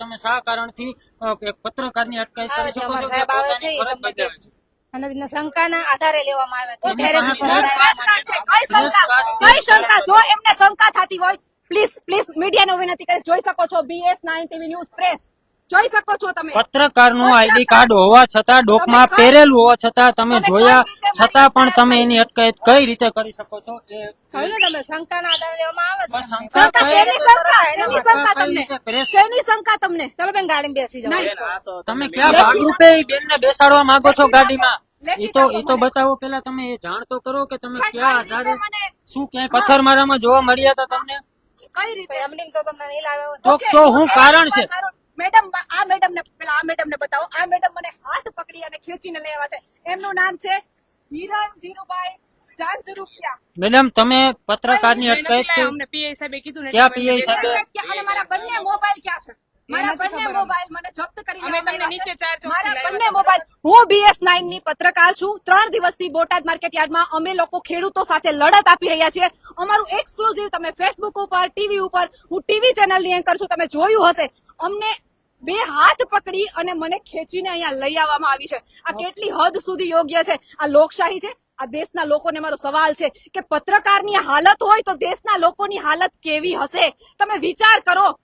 તમે શા કારણથી એક પત્રકારની અટકાયત કરી શકો છો સાહેબ આવે છે એ ફરજ તમને બજાવે કહેશે. છે? અને શંકાના આધારે લેવામાં આવે છે. કઈ શંકા કઈ શંકા જો એમને શંકા થતી હોય પ્લીઝ પ્લીઝ મીડિયાને વિનંતી કરી જોઈ શકો છો BS nine TV news press જોઈ શકો છો તમે. પત્રકારનું આઈડી કાર્ડ હોવા છતાં ડોકમાં પહેરેલું હોવા છતાં તમે જોયા છતાં પણ તમે એની અટકાયત કઈ રીતે કરી શકો છો? કહ્યું ને તમે શંકાના આધારે લેવામાં આવે છે. શંકા શંકા શંકા શંકા કઈ તમને? રીતે શેની શંકા તમને? ચાલો બેન ગાડીમાં બેસી જાઓ. તમે ક્યાં ભાગરૂપે ઈ બેનને બેસાડવા માંગો છો ગાડીમાં? એ તો એ તો બતાવો પેલા તમે એ જાણ તો કરો કે તમે ક્યાં આધારે શું ક્યાંય પથ્થરમારામાં જોવા મળ્યા હતા તમને? કઈ રીતે? એમને તો તમને નહીં લાવે તો તો હું કારણ છે? મેડમ આ મેડમ ને પેલા આ મેડમ ને બતાવો. આ મેડમ મને હાથ પકડી અને ખેંચીને લઈ આવ્યા છે. એમનું નામ છે હિરણ ધીરુભાઈ મેડમ તમે પત્રકારની અટકાયત અમને પીઆઈ સાહેબે કીધું ને ક્યાં પીઆઈ સાહેબ? અને મારા બંને મોબાઈલ ક્યાં છે? મારા બંને મોબાઈલ મને જપ્ત કરી અમે તમને નીચે છે. મારા બંને મોબાઈલ હું બીએસ નાઇનની પત્રકાર છું. ત્રણ દિવસથી બોટાદ માર્કેટ યાર્ડમાં અમે લોકો ખેડૂતો સાથે લડત આપી રહ્યા છીએ. અમારું એક્સક્લુઝિવ તમે ફેસબુક ઉપર ટીવી ઉપર હું ટીવી ચેનલની એન્કર છું. તમે જોયું હશે. અમને બે હાથ પકડી અને મને ખેંચીને અહીંયા લઈ આવવામાં આવી છે. આ કેટલી હદ સુધી યોગ્ય છે? આ લોકશાહી છે? આ દેશના લોકોને મારો સવાલ છે કે પત્રકારની હાલત હોય તો દેશના લોકોની હાલત કેવી હશે? તમે વિચાર કરો.